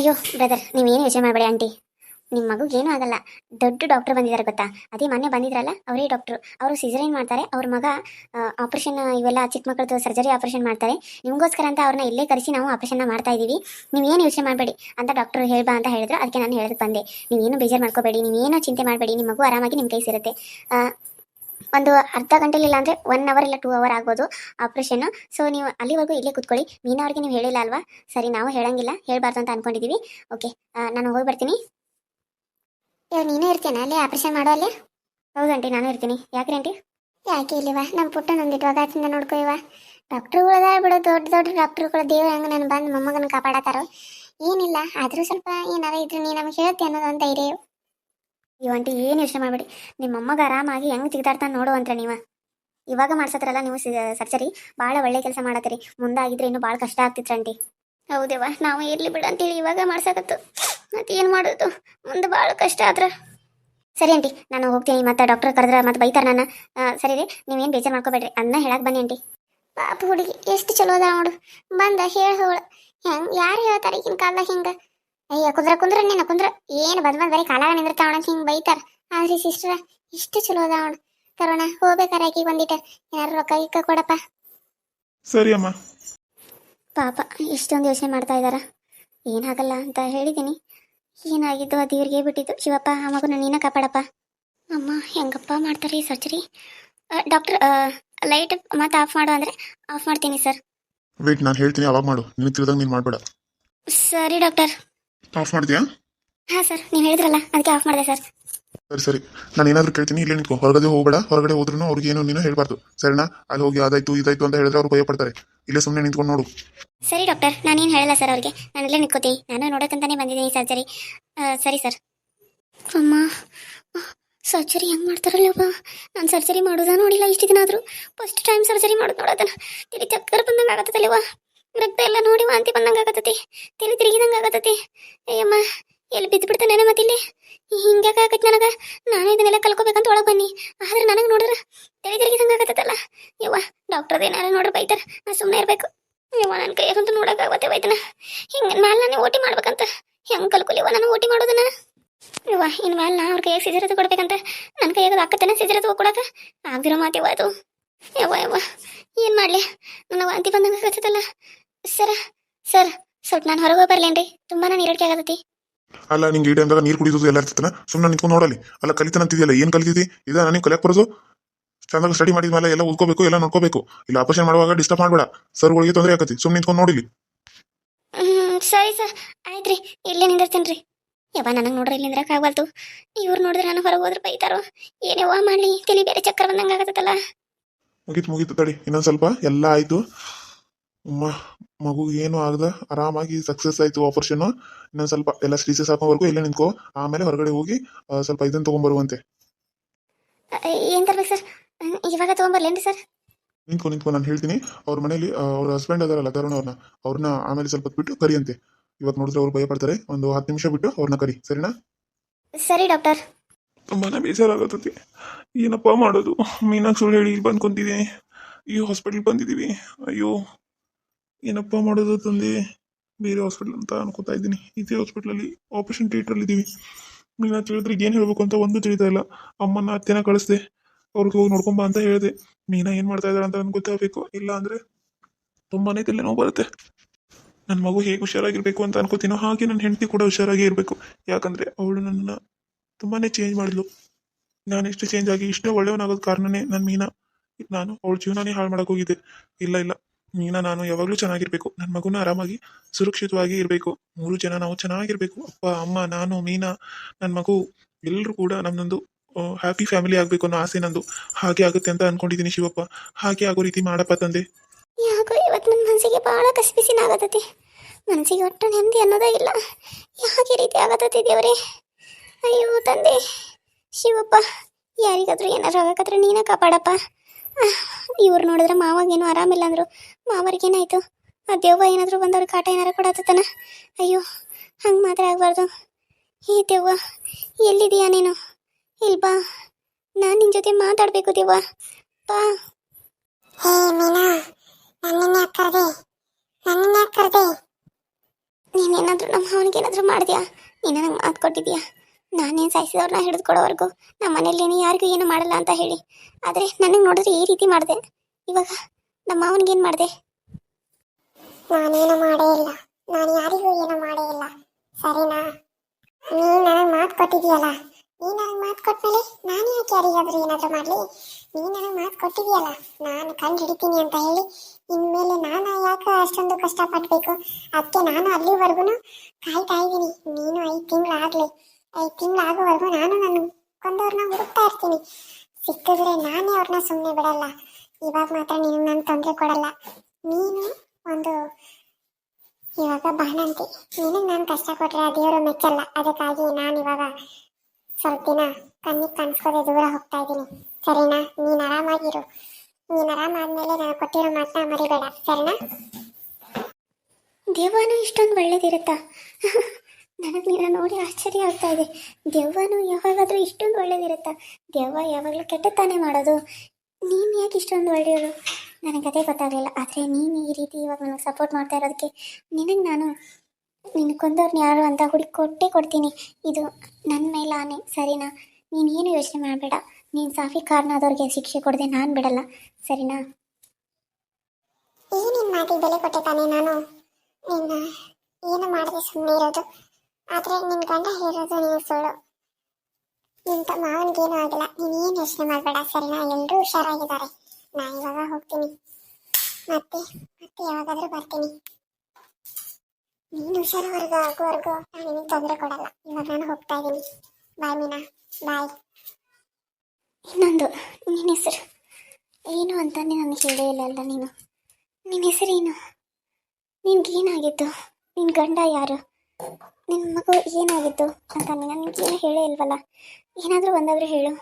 ಅಯ್ಯೋ ಬ್ರದರ್ ನೀವೇನು ಯೋಚನೆ ಮಾಡಬೇಡಿ ಆಂಟಿ ನಿಮ್ಮ ಮಗುಗೆ ಏನೂ ಆಗಲ್ಲ. ದೊಡ್ಡ ಡಾಕ್ಟರ್ ಬಂದಿದ್ದಾರೆ ಗೊತ್ತಾ? ಅದೇ ಮೊನ್ನೆ ಬಂದಿದ್ರಲ್ಲ, ಅವರೇ ಡಾಕ್ಟ್ರು ಅವರು ಸಿಸರೇನ್ ಮಾಡ್ತಾರೆ, ಅವ್ರ ಮಗ ಆಪರೇಷನ್ ಇವೆಲ್ಲ ಚಿಕ್ಕ ಮಕ್ಕಳದ್ದು ಸರ್ಜರಿ ಆಪರೇಷನ್ ಮಾಡ್ತಾರೆ. ನಿಮಗೋಸ್ಕರ ಅಂತ ಅವ್ರನ್ನ ಇಲ್ಲೇ ಕರೆಸಿ ನಾವು ಆಪರೇಷನ್ ಮಾಡ್ತಾ ಇದ್ದೀವಿ ನೀವೇನು ಯೋಚನೆ ಮಾಡಬೇಡಿ. ಅಂತ ಡಾಕ್ಟರ್ ಹೇಳ್ಬಾ ಅಂತ ಹೇಳಿದ್ರು. ಅದಕ್ಕೆ ನಾನು ಹೇಳೋದಕ್ಕೆ ಬಂದೆ. ನೀವೇನು ಬೇಜಾರು ಮಾಡ್ಕೋಬೇಡಿ, ನೀವೇನು ಚಿಂತೆ ಮಾಡಬೇಡಿ. ನಿಮ್ಮ ಮಗು ಆರಾಮಾಗಿ ನಿಮ್ಮ ಕೈ ಸೇರುತ್ತೆ. ಒಂದು ಅರ್ಧ ಗಂಟೆಲಿ ಇಲ್ಲ ಅಂದರೆ ಒನ್ ಅವರ್ ಇಲ್ಲ ಟೂ ಅವರ್ ಆಗ್ಬೋದು ಆಪ್ರೇಷನ್ ಸೊ ನೀವು ಅಲ್ಲಿವರೆಗೂ ಇಲ್ಲೇ ಕೂತ್ಕೊಳ್ಳಿ. ಮೀನಾ ಅವ್ರಿಗೆ ನೀವು ಹೇಳಿಲ್ಲ ಅಲ್ವಾ? ಸರಿ ನಾವು ಹೇಳಂಗಿಲ್ಲ. ಹೇಳ್ಬಾರ್ದು ಅಂತ ಅನ್ಕೊಂಡಿದ್ದೀವಿ ಓಕೆ ನಾನು ಹೋಗಿ ಬರ್ತೀನಿ. ಏ ನೀನು ಇರ್ತೀನ ಅಲ್ಲಿ? ಆಪ್ರೇಷನ್ ಮಾಡೋ ಅಲ್ಲಿ? ಹೌದು ಆಂಟಿ ನಾನು ಇರ್ತೀನಿ. ಯಾಕೆ ಅಂಟಿ ಯಾಕೆ ಇಲ್ಲಿವ ನಮ್ಮ ಪುಟ್ಟ ನಂದಿಟ್ಟು ಅಗಾಚಿಂದ ನೋಡ್ಕೊಯ್ವ ಡಾಕ್ಟ್ರುಗಳದ ಬಿಡು ದೊಡ್ಡ ದೊಡ್ಡ ಡಾಕ್ಟ್ರುಗಳು ದೇವ್ರ ಹಂಗೆ ನಾನು ಬಂದು ಮೊಮ್ಮಗನ ಕಾಪಾಡತ್ತಾರೋ. ಏನಿಲ್ಲ ಆದರೂ ಸ್ವಲ್ಪ ಏನಾರ ಇದ್ರೆ ನೀ ನಮಗೆ ಹೇಳ್ತಿ ಅನ್ನೋದು ಒಂದು ಧೈರ್ಯ. ಇವ್ ಆಂಟಿ ಏನು ಯೋಚನೆ ಮಾಡಬೇಡಿ. ನಿಮ್ಮ ಅಮ್ಮಗ ಆರಾಮಾಗಿ ಹೆಂಗೆ ನೋಡು ನೋಡುವಂತ್ರೆ ನೀವ. ಇವಾಗ ಮಾಡ್ಸತ್ರಲ್ಲ ನೀವು ಸರ್ಜರಿ. ಬಹಳ ಒಳ್ಳೆ ಕೆಲಸ ಮಾಡತ್ತೀರಿ. ಮುಂದಾಗಿದ್ರೆ ಇನ್ನೂ ಭಾಳ ಕಷ್ಟ ಆಗ್ತಿತ್ತು ಆಂಟಿ ಹೌದೇವ ನಾವು ಇರ್ಲಿ ಬಿಡು ಅಂತೇಳಿ ಇವಾಗ ಮಾಡ್ಸಕತ್ತು. ಮತ್ತೆ ಏನು ಮಾಡೋದು? ಮುಂದೆ ಭಾಳ ಕಷ್ಟ ಆದ್ರ. ಸರಿ ಆಂಟಿ ನಾನು ಹೋಗ್ತೀನಿ. ಮತ್ತೆ ಡಾಕ್ಟರ್ ಕರೆದ್ರೆ ಮತ್ತೆ ಬೈತಾರ ನಾನು ಸರಿ ರೀ, ನೀವೇನು ಬೇಜಾರ್ ಮಾಡ್ಕೋಬೇಡ್ರಿ. ಅನ್ನ ಹೇಳಕ್ ಬನ್ನಿ ಅಂಟಿ. ಪಾಪ ಹುಡುಗಿ, ಎಷ್ಟು ಚಲೋ ಅದ ನೋಡು. ಬಂದ, ಹೇಳ ಹೇಳ. ಹೆಂಗ್, ಯಾರು ಹೇಳ್ತಾರೆ ಈಗಿನ ಕಾಲ ಹಿಂಗ? ಅಯ್ಯ ಕುಂದ್ರ ಕುಂದ್ರ ನೀನು ಕುಂದ್ರ. ಏನು ಬಂದ್ ಬಂದ್ ಬರೀ ಕಾಲಾಗ ನಿಂದಿರ್ತಾವಣ ಹಿಂಗ್ ಬೈತಾರ. ಆದ್ರಿ ಸಿಸ್ಟರ್ ಇಷ್ಟು ಚಲೋ ಅದ ಅವಳು ತರೋಣ ಹೋಗ್ಬೇಕಾರ ಆಕಿ ಬಂದಿಟ್ಟ. ಏನಾರು ರೊಕ್ಕ ಗಿಕ್ಕ ಕೊಡಪ್ಪ. ಸರಿ ಅಮ್ಮ. ಪಾಪ ಇಷ್ಟೊಂದು ಯೋಚನೆ ಮಾಡ್ತಾ ಇದ್ದಾರ ಏನಾಗಲ್ಲ ಅಂತ ಹೇಳಿದ್ದೀನಿ ಏನಾಗಿದ್ದು ಅದು ಇವ್ರಿಗೆ ಬಿಟ್ಟಿದ್ದು. ಶಿವಪ್ಪ ಆ ಮಗನ ನೀನ ಕಾಪಾಡಪ್ಪ. ಅಮ್ಮ ಹೆಂಗಪ್ಪ ಮಾಡ್ತಾರೆ ಈ ಸರ್ಜರಿ? ಡಾಕ್ಟರ್ ಲೈಟ್ ಮತ್ತೆ ಆಫ್ ಮಾಡು ಅಂದ್ರೆ ಆಫ್ ಮಾಡ್ತೀನಿ ಸರ್. ವೇಟ್ ನಾನು ಹೇಳ್ತೀನಿ ಅವಾಗ ಮಾಡು. ನಿನಗೆ ತಿಳಿದಂಗೆ ನೀನು ಮಾಡಬೇಡ. ಸರಿ ಡಾಕ್ಟರ್. ಆಫ್ ಮಾಡ್ತೀಯಾ? ಹಾಂ ಸರ್ ನೀವು ಹೇಳಿದ್ರಲ್ಲ ಅದಕ್ಕೆ ಆಫ್ ಮಾಡಿದೆ ಸರ್. ಸರಿ ಸರಿ. ನಾನು ಏನಾದರೂ ಕೇಳ್ತೀನಿ ಇಲ್ಲೇ ನಿಂತ್ಕೊ. ಹೊರಗಡೆ ಹೋಗಬೇಡ ಹೊರಗಡೆ ಹೋದ್ರೂ ಅವ್ರಿಗೆ ಏನು ನೀನು ಹೇಳ್ಬಾರ್ದು. ಸರಿನಾ? ಅಲ್ಲಿ ಹೋಗಿ ಅದಾಯ್ತು ಇದಾಯ್ತು ಅಂತ ಹೇಳಿದ್ರೆ ಅವ್ರು ಭಯ ಪಡ್ತಾರೆ ಇಲ್ಲೇ ಸುಮ್ಮನೆ ನಿಂತ್ಕೊಂಡು ನೋಡು. ಸರಿ ಡಾಕ್ಟರ್ ನಾನೇನು ಹೇಳಲ್ಲ ಸರ್ ಅವ್ರಿಗೆ. ನಾನು ಇಲ್ಲೇ ನಿಂತ್ಕೋತೀನಿ. ನಾನು ನೋಡೋಕ್ಕಂತಾನೆ ಬಂದಿದ್ದೀನಿ ಸರ್ಜರಿ. ಸರಿ ಸರ್. ಅಮ್ಮ ಸರ್ಜರಿ ಹೆಂಗೆ ಮಾಡ್ತಾರಲ್ಲಪ್ಪ ನಾನು ಸರ್ಜರಿ ಮಾಡೋದಾ ನೋಡಿಲ್ಲ ಇಷ್ಟು ದಿನ ಆದರೂ. ಫಸ್ಟ್ ಟೈಮ್ ಸರ್ಜರಿ ಮಾಡೋದು ನೋಡೋದನ್ನ. ತಿಳಿ ಚಕ್ಕರ್ ಬಂದಂಗೆ ಆಗತ್ತಲ್ಲವ ರಕ್ತ ಎಲ್ಲ ನೋಡಿ ವಾಂತಿ ಬಂದಂಗೆ ಆಗತ್ತತಿ ತಲೆ ತಿರುಗಿದಂಗೆ ಆಗತ್ತತಿ ಅಯ್ಯಮ್ಮ, ಎಲ್ಲಿ ಬಿದ್ದು ಬಿಡ್ತಾನೆ ಮತ್ತಿಲ್ಲಿ? ಹಿಂಗ್ಯಾಕೆ ಆಗತ್ತೆ ನನಗೆ? ನಾನು ಇದನ್ನೆಲ್ಲ ಕಲ್ಕೋಬೇಕಂತ ಒಳಗೆ ಬನ್ನಿ. ಆದ್ರೆ ನನಗೆ ನೋಡ್ರ ತಲೆ ತಿರುಗಿದಂಗೆ ಆಗತ್ತಲ್ಲ. ಯವ್ವ, ಡಾಕ್ಟರ್ ಏನಾರ ನೋಡ್ರಿ ಬೈತಾರ. ನಾ ಸುಮ್ಮನೆ ಇರಬೇಕು. ಯವ್ವ ನನ್ನ ಕೈಯಾಗಂತೂ ಆಗತ್ತೆ ಬೈತನ. ಹಿಂಗೆ ಮ್ಯಾಲ ನಾನು ಓಟಿ ಮಾಡ್ಬೇಕಂತ. ಹೆಂಗೆ ಕಲ್ಕೊಲಿವ ನಾನು ಓಟಿ ಮಾಡೋದನ್ನ? ಯವ್ವ ಇನ್ನು ಮೇಲೆ ನಾ ಅವ್ರ ಕೈಯಾಗ ಸಿಜರದು ಕೊಡ್ಬೇಕಂತ. ನನ್ನ ಕೈಯಾಗ ಅಕ್ಕತ್ತನ ಸಿಜರದು ಕೊಡಕ ಆಗ್ದಿರೋ ಮಾತಿವ ಅದು. ಯವ್ವ ಯವ್ವ, ಏನು ಮಾಡಲಿ? ನನ್ನ ವಾಂತಿ ಬಂದಂಗ ಆಗತ್ತಲ್ಲ. ಸರ ಸರ್ ಸ್ವಲ್ಪ ನಾನು ಹೊರಗೆ ಹೋಗಿ ಬರ್ಲೇನ್ರಿ. ತುಂಬಾ ನಾನು ಇರಡಿಕೆ ಆಗತ್ತೈತಿ ಅಲ್ಲ ನಿಂಗೆ ಈ ಟೈಮ್ದಾಗ ನೀರು ಕುಡಿಯೋದು ಎಲ್ಲ ಇರ್ತಾನ ಸುಮ್ಮನೆ ನಿಂತ್ಕೊಂಡು ನೋಡಲಿ ಅಲ್ಲ ಕಲಿತಾನಂತಿದೆಯಲ್ಲ ಏನು ಕಲಿತಿದ್ದಿ? ಇದ ನನಗೆ ಕಲಿಯಕ್ಕೆ ಬರೋದು? ಚೆನ್ನಾಗಿ ಸ್ಟಡಿ ಮಾಡಿದ ಮೇಲೆ ಎಲ್ಲ ಓದ್ಕೋಬೇಕು ಎಲ್ಲ ನೋಡ್ಕೋಬೇಕು. ಇಲ್ಲ ಆಪರೇಷನ್ ಮಾಡುವಾಗ ಡಿಸ್ಟರ್ಬ್ ಮಾಡಬೇಡ. ಸರ್ಗಳಿಗೆ ತೊಂದರೆ ಆಗತ್ತೆ. ಸುಮ್ಮನೆ ನಿಂತ್ಕೊಂಡು ನೋಡಿಲಿ ಸರಿ ಸರ್. ಆಯ್ತ್ರಿ ಇಲ್ಲೇ ನಿಂದಿರ್ತೀನಿ ರೀ ಯವ್ವ ನನಗೆ ನೋಡ್ರಿ ಇಲ್ಲಿ ನಿಂದ್ರಕ್ಕಾಗಲ್ತು ಇವ್ರು ನೋಡಿದ್ರೆ ನಾನು ಹೊರಗೆ ಹೋದ್ರೆ ಬೈತಾರೋ? ಏನೇವ ಮಾಡಲಿ? ತಲೆ ಬೇರೆ ಚಕ್ಕರ್ ಬಂದಂಗೆ ಆಗತ್ತಲ್ಲ. ಮುಗೀತು ಮುಗೀತು ತಡಿ. ಇನ್ನೊಂದು ಸ್ವಲ್ಪ. ಎಲ್ಲ ಆಯಿತು. ಮ ಮಗು ಏನು ಆಗದ ಆರಾಮಾಗಿ ಸಕ್ಸಸ್ ಆಯಿತು ಆಪರೇಷನ್ ಇನ್ನೊಂದು ಸ್ವಲ್ಪ ಎಲ್ಲ ಸ್ಟೀಸಸ್ ಹಾಕೋವರೆಗೂ ಇಲ್ಲೇ ನಿಂತ್ಕೋ. ಆಮೇಲೆ ಹೊರಗಡೆ ಹೋಗಿ ಆ, ಸ್ವಲ್ಪ ಇದನ್ನ ತೊಗೊಂಬರುವಂತೆ ಏನು ತರ್ಬೇಕು ಸರ್? ಇವಾಗ ತೊಗೊಂಬರ್ಲೇನ್ರಿ ಸರ್? ನಿಂತ್ಕೊ ನಿಂತ್ಕೊ ನಾನು ಹೇಳ್ತೀನಿ. ಅವ್ರ ಮನೇಲಿ ಅವ್ರ ಹಸ್ಬೆಂಡ್ ಅದಾರಲ್ಲ ತರುಣ್ ಅವ್ರನ್ನ ಅವ್ರನ್ನ ಆಮೇಲೆ ಸ್ವಲ್ಪ ಹೊತ್ತು ಬಿಟ್ಟು ಕರಿಯಂತೆ. ಇವತ್ತು ನೋಡಿದ್ರೆ ಅವ್ರು ಭಯ ಪಡ್ತಾರೆ ಒಂದು ಹತ್ತು ನಿಮಿಷ ಬಿಟ್ಟು ಅವ್ರನ್ನ ಕರಿ. ಸರಿನಾ? ಸರಿ ಡಾಕ್ಟರ್. ತುಂಬಾನೇ ಬೇಜಾರಾಗತ್ತತಿ ಏನಪ್ಪ ಮಾಡೋದು? ಮೀನಾಕ್ಷಿ ಸುಳ್ಳು ಹೇಳಿ ಇಲ್ಲಿ ಬಂದು ಕುಂತಿದ್ದೀನಿ. ಈ ಹಾಸ್ಪಿಟ್ಲ್ ಬಂದಿದ್ದೀವಿ ಅಯ್ಯೋ ಏನಪ್ಪ ಮಾಡೋದು ತಂದೆ? ಬೇರೆ ಹಾಸ್ಪಿಟ್ಲ್ ಅಂತ ಅನ್ಕೋತಾ ಇದ್ದೀನಿ. ಇದೇ ಹಾಸ್ಪಿಟ್ಲಲ್ಲಿ ಆಪರೇಷನ್ ಥಿಯೇಟ್ರಲ್ಲಿ ಇದ್ದೀವಿ. ಮೀನಾ ಕೇಳಿದ್ರೆ ಏನು ಹೇಳಬೇಕು ಅಂತ ಒಂದು ತಿಳಿತಾ ಇಲ್ಲ. ಅಮ್ಮನ ಅತ್ತೆನ ಕಳಿಸ್ದೆ. ಅವ್ರಿಗೆ ಹೋಗಿ ನೋಡ್ಕೊಂಬಾ ಅಂತ ಹೇಳಿದೆ. ಮೀನಾ ಏನು ಮಾಡ್ತಾ ಇದ್ದಾರೆ ಅಂತ ನನ್ಗೆ ಗೊತ್ತಾಗಬೇಕು. ಇಲ್ಲ ಅಂದರೆ ತುಂಬಾನೇ ತಲೆ ನೋವು ಬರುತ್ತೆ. ನನ್ನ ಮಗು ಹೇಗೆ ಹುಷಾರಾಗಿರಬೇಕು ಅಂತ ಅನ್ಕೋತೀನೋ ಹಾಗೆ ನನ್ನ ಹೆಂಡತಿ ಕೂಡ ಹುಷಾರಾಗಿ ಇರಬೇಕು. ಯಾಕಂದರೆ ಅವಳು ನನ್ನ ತುಂಬಾನೇ ಚೇಂಜ್ ಮಾಡಿದ್ಲು. ನಾನು ಇಷ್ಟು ಚೇಂಜ್ ಆಗಿ ಇಷ್ಟು ಒಳ್ಳೆಯವನಾಗೋದು ಕಾರಣನೇ ನನ್ನ ಮೀನಾ. ನಾನು ಅವಳ ಜೀವನನೇ ಹಾಳು ಮಾಡಕ್ ಹೋಗಿದ್ದೆ. ಇಲ್ಲ ಇಲ್ಲ. ಮೀನಾ ನಾನು ಯಾವಾಗಲೂ ಚೆನ್ನಾಗಿರ್ಬೇಕು. ನನ್ನ ಮಗುನ ಆರಾಮಾಗಿ ಸುರಕ್ಷಿತವಾಗಿ ಇರಬೇಕು. ಮೂರು ಜನ ನಾವು ಚೆನ್ನಾಗಿರ್ಬೇಕು. ಅಪ್ಪ, ಅಮ್ಮ, ನಾನು, ಮೀನಾ ನನ್ನ ಮಗು ಎಲ್ಲರೂ ಕೂಡ ನಮ್ಮದೊಂದು ಹ್ಯಾಪಿ ಫ್ಯಾಮಿಲಿ ಆಗಬೇಕು ಅನ್ನೋ ಆಸೆ ನಂದು. ಹಾಗೆ ಆಗುತ್ತೆ ಅಂತ ಅನ್ಕೊಂಡಿದ್ದೀನಿ ಶಿವಪ್ಪ. ಹಾಗೆ ಆಗೋ ರೀತಿ ಮಾಡಪ್ಪ ತಂದೆ. ಯಾಕೋ ಇವತ್ತು ನನ್ನ ಮನಸ್ಸಿಗೆ ಬಹಳ ಒಟ್ಟು ನೆಮ್ಮದಿ ಅನ್ನೋದೇ ಇಲ್ಲ. ಯಾಕೆ ರೀತಿ ಆಗತೈತಿ ದೇವರೇ? ಅಯ್ಯೋ ತಂದೆ, ಶಿವಪ್ಪ, ಯಾರಿಗಾದ್ರೂ ಏನಾರು ಆಗಕ್ಕಾದ್ರೆ ನೀನೇ ಕಾಪಾಡಪ್ಪ. ಇವ್ರು ನೋಡಿದ್ರೆ ಮಾವಾಗೇನು ಆರಾಮಿಲ್ಲ ಅಂದ್ರು. ಮಾವರಿಗೇನಾಯ್ತು ಆ ದೆವ್ವ ಏನಾದರೂ ಬಂದವ್ರಿಗೆ ಕಾಟ ಏನಾರು ಕೊಡತ್ತಾನ ಅಯ್ಯೋ, ಹಂಗೆ ಮಾತ್ರ ಆಗಬಾರ್ದು. ಏ ದೆವ್ವ ಎಲ್ಲಿದೀಯಾ ನೀನು? ಇಲ್ವಾ ಬಾ. ನಾನು ನಿನ್ನ ಜೊತೆ ಮಾತಾಡಬೇಕು ದೆವ್ವ. ಬಾ ಹೇ ಮೀನಾ ನನ್ನನ್ನ ಕರ್ದೆ ನನ್ನನ್ನ ಕರ್ದೆ ನೀನೇನಾದರೂ ನಮ್ಮ ಅವನಿಗೆ ಏನಾದರೂ ಮಾಡಿದ್ಯಾ ನೀನು ನನಗೆ ಮಾತು ಕೊಟ್ಟಿದ್ಯಾ ನಾನೇನು ಸಾಯಿಸಿದವ್ರನ್ನ ಹಿಡಿದು ಕೊಡೋವರೆಗೂ ನಮ್ಮ ಮನೇಲಿ ಯಾರಿಗೂ ಏನು ಮಾಡಲ್ಲ ಅಂತ ಹೇಳಿ. ಆದರೆ ನನಗೆ ನೋಡಿದ್ರೆ ಈ ರೀತಿ ಮಾಡಿದೆ. ಇವಾಗ ನಮ್ಮ ಅವನಿಗೇನು ಮಾಡಿದೆ? ನಾನೇನು ಮಾಡೇ ಇಲ್ಲ. ನಾನು ಯಾರಿಗೂ ಏನು ಮಾಡೇ ಇಲ್ಲ. ಸರಿನಾ? ನೀನು ನನಗೆ ಮಾತು ಕೊಟ್ಟಿದೀಯಲ್ಲ? ನೀನು ನನಗೆ ಮಾತು ಕೊಟ್ಟಮೇಲೆ ನಾನು ಯಾಕೆ ಯಾರಿಗಾದರೂ ಏನಾದರೂ ಮಾಡಲಿ? ನೀನು ನನಗೆ ಮಾತು ಕೊಟ್ಟಿದೀಯಲ್ಲ? ನಾನು ಕಂಡು ಹಿಡಿತೀನಿ ಅಂತ ಹೇಳಿ. ಇನ್ಮೇಲೆ ನಾನು ಯಾಕೆ ಅಷ್ಟೊಂದು ಕಷ್ಟಪಡಬೇಕು? ಅದಕ್ಕೆ ನಾನು ಅಲ್ಲಿವರೆಗೂ ಕಾಯ್ತಾ ಇದ್ದೀನಿ. ನೀನು ಐದು ತಿಂಗಳಾಗಲಿ. ಐದು ತಿಂಗಳಾಗೋವರೆಗೂ ನಾನು ನನ್ನ ಕೊಂದವ್ರನ್ನ ಹುಡುಕ್ತಾ ಇರ್ತೀನಿ. ಸಿಕ್ಕಿದ್ರೆ ನಾನೇ ಅವ್ರನ್ನ ಸುಮ್ಮನೆ ಬಿಡಲ್ಲ. ಇವಾಗ ಮಾತ್ರ ನೀನು ನಾನು ತೊಂದರೆ ಕೊಡಲ್ಲ. ನೀನು ಒಂದು ಇವಾಗ ಬಾಣಂತಿ. ನಿನಗೆ ನಾನು ಕಷ್ಟ ಕೊಟ್ರೆ ಆ ದೇವರು ಮೆಚ್ಚಲ್ಲ. ಅದಕ್ಕಾಗಿ ನಾನು ಇವಾಗ ಸ್ವಲ್ಪ ದಿನ ಕಣ್ಣಿಗೆ ಕಾಣಿಸ್ಕೋದೆ ದೂರ ಹೋಗ್ತಾ ಇದ್ದೀನಿ. ಸರಿನಾ? ನೀನು ಆರಾಮಾಗಿರು. ನೀನು ಆರಾಮಾದ್ಮೇಲೆ ನಾನು ಕೊಟ್ಟಿರೋ ಮಾತನ್ನ ಮರಿಬೇಡ. ಸರಿನಾ? ದೆವ್ವನೂ ಇಷ್ಟೊಂದು ಒಳ್ಳೇದಿರುತ್ತಾ? ನನಗೆ ನಿನ್ನ ನೋಡಿ ಆಶ್ಚರ್ಯ ಆಗ್ತಾ ಇದೆ. ದೆವ್ವನು ಯಾವಾಗಾದರೂ ಇಷ್ಟೊಂದು ಒಳ್ಳೇದಿರುತ್ತಾ? ದೆವ್ವ ಯಾವಾಗಲೂ ಕೆಟ್ಟತಾನೆ ಮಾಡೋದು. ನೀನು ಯಾಕೆ ಇಷ್ಟೊಂದು ಒಳ್ಳೆಯದು? ನನಗೆ ಅದೇ ಗೊತ್ತಾಗಲಿಲ್ಲ. ಆದರೆ ನೀನು ಈ ರೀತಿ ಇವಾಗ ನನಗೆ ಸಪೋರ್ಟ್ ಮಾಡ್ತಾ ಇರೋದಕ್ಕೆ ನಿನಗೆ ನಾನು ನಿನ್ನ ಕೊಂದವ್ರನ್ನ ಯಾರು ಅಂತ ಹುಡುಕಿ ಕೊಟ್ಟೇ ಕೊಡ್ತೀನಿ. ಇದು ನನ್ನ ಮೇಲೆ ಆನೆ, ಸರಿನಾ? ನೀನು ಏನು ಯೋಚನೆ ಮಾಡಬೇಡ. ನೀನು ಸಾಫಿ ಕಾರಣದವ್ರಿಗೆ ಶಿಕ್ಷೆ ಕೊಡದೆ ನಾನು ಬಿಡಲ್ಲ. ಸರಿನಾ? ಏನೇನು ನಿನ್ನ ಮಾತಿಗೆ ಬೆಲೆ ಕೊಟ್ಟೆ ತಾನೇ ನಾನು. ನಿನ್ನ ಏನು ಮಾಡಿದೆ ಸುಮ್ಮನೆ ಇರೋದು? ಆದರೆ ನಿನ್ ಗಂಡ ಹೇಳೋದು ನೀನು ಸುಳ್ಳು. ನಿನ್ನ ಮಾವನಿಗೇನು ಆಗಿಲ್ಲ. ನೀನೇನು ಯೋಚನೆ ಮಾಡಬೇಡ, ಸರಿನಾ? ಎಲ್ಲರೂ ಹುಷಾರಾಗಿದ್ದಾರೆ. ನಾ ಇವಾಗ ಹೋಗ್ತೀನಿ. ಮತ್ತೆ ಮತ್ತೆ ಯಾವಾಗಾದ್ರೂ ಬರ್ತೀನಿ. ನೀನು ಹುಷಾರವರೆಗೂ ಆಗುವವರೆಗೂ ನಾನು ನಿನಗೆ ತೊಂದರೆ ಕೊಡಲ್ಲ. ಇವಾಗ ನಾನು ಹೋಗ್ತಾ ಇದ್ದೀನಿ. ಬಾಯ್ ಮೀನಾ. ಬಾಯ್. ಇನ್ನೊಂದು ನಿನ್ನ ಹೆಸರು? ಏನು ಅಂತ ನಾನು ಹೇಳೇ ಇಲ್ಲ ಅಲ್ಲ ನೀನು ನಿನ್ನ ಹೆಸರೇನು? ನಿನ್ಗೇನಾಗಿತ್ತು? ನಿನ್ನ ಗಂಡ ಯಾರು? ನಿನ್ನ ಮಗು ಏನಾಗಿತ್ತು ಅಂತ ನನಗೇನು ಹೇಳೇ ಇಲ್ವಲ್ಲ? ಏನಾದರೂ ಒಂದಾದರೂ ಹೇಳು.